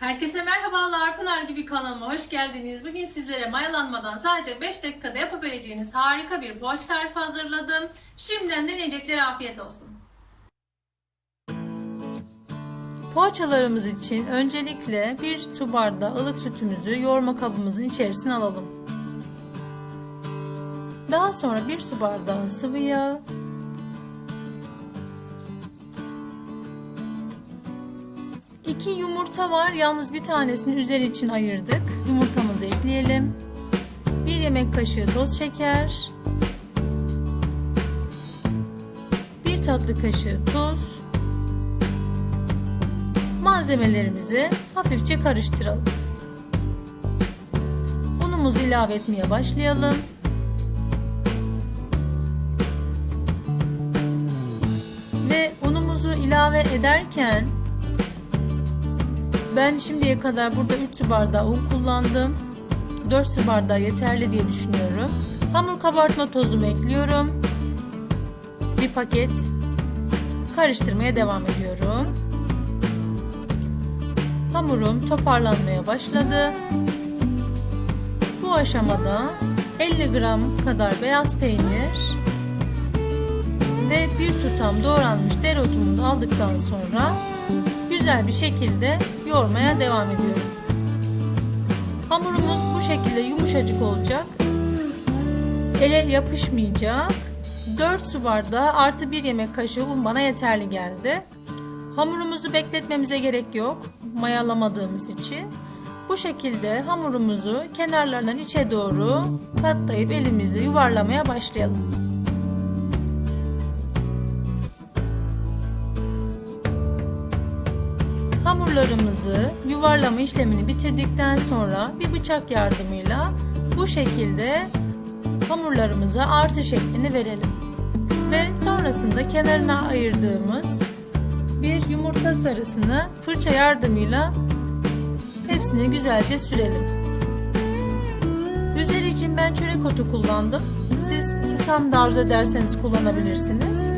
Herkese merhabalar. Pınar gibi kanalıma hoş geldiniz. Bugün sizlere mayalanmadan sadece 5 dakikada yapabileceğiniz harika bir poğaça tarifi hazırladım. Şimdiden deneyeceklere afiyet olsun. Poğaçalarımız için öncelikle bir su bardağı ılık sütümüzü yoğurma kabımızın içerisine alalım. Daha sonra bir su bardağı sıvı yağ, İki yumurta var. Yalnız bir tanesini üzeri için ayırdık. Yumurtamızı ekleyelim. Bir yemek kaşığı toz şeker. Bir tatlı kaşığı tuz. Malzemelerimizi hafifçe karıştıralım. Unumuzu ilave etmeye başlayalım. Ve unumuzu ilave ederken ben şimdiye kadar burada 3 su bardağı un kullandım. 4 su bardağı yeterli diye düşünüyorum. Hamur kabartma tozumu ekliyorum. Bir paket karıştırmaya devam ediyorum. Hamurum toparlanmaya başladı. Bu aşamada 50 gram kadar beyaz peynir ve bir tutam doğranmış dereotumu da aldıktan sonra güzel bir şekilde yoğurmaya devam ediyorum. Hamurumuz bu şekilde yumuşacık olacak. Ele yapışmayacak. 4 su bardağı artı 1 yemek kaşığı un bana yeterli geldi. Hamurumuzu bekletmemize gerek yok. Mayalamadığımız için. Bu şekilde hamurumuzu kenarlarından içe doğru katlayıp elimizle yuvarlamaya başlayalım. Hamurlarımızı yuvarlama işlemini bitirdikten sonra bir bıçak yardımıyla bu şekilde hamurlarımıza artı şeklini verelim. Ve sonrasında kenarına ayırdığımız bir yumurta sarısını fırça yardımıyla hepsini güzelce sürelim. Üzeri için ben çörek otu kullandım. Siz susam da arzu ederseniz kullanabilirsiniz.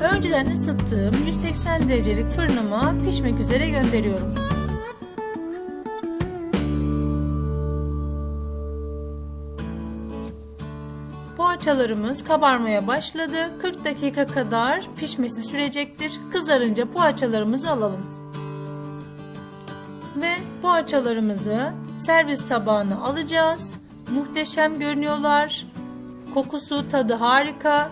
Önceden ısıttığım 180 derecelik fırınıma pişmek üzere gönderiyorum. Poğaçalarımız kabarmaya başladı. 40 dakika kadar pişmesi sürecektir. Kızarınca poğaçalarımızı alalım. Ve poğaçalarımızı servis tabağına alacağız. Muhteşem görünüyorlar. Kokusu, tadı harika.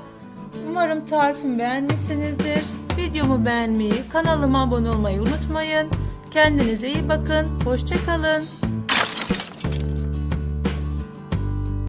Umarım tarifimi beğenmişsinizdir. Videomu beğenmeyi, kanalıma abone olmayı unutmayın. Kendinize iyi bakın. Hoşçakalın.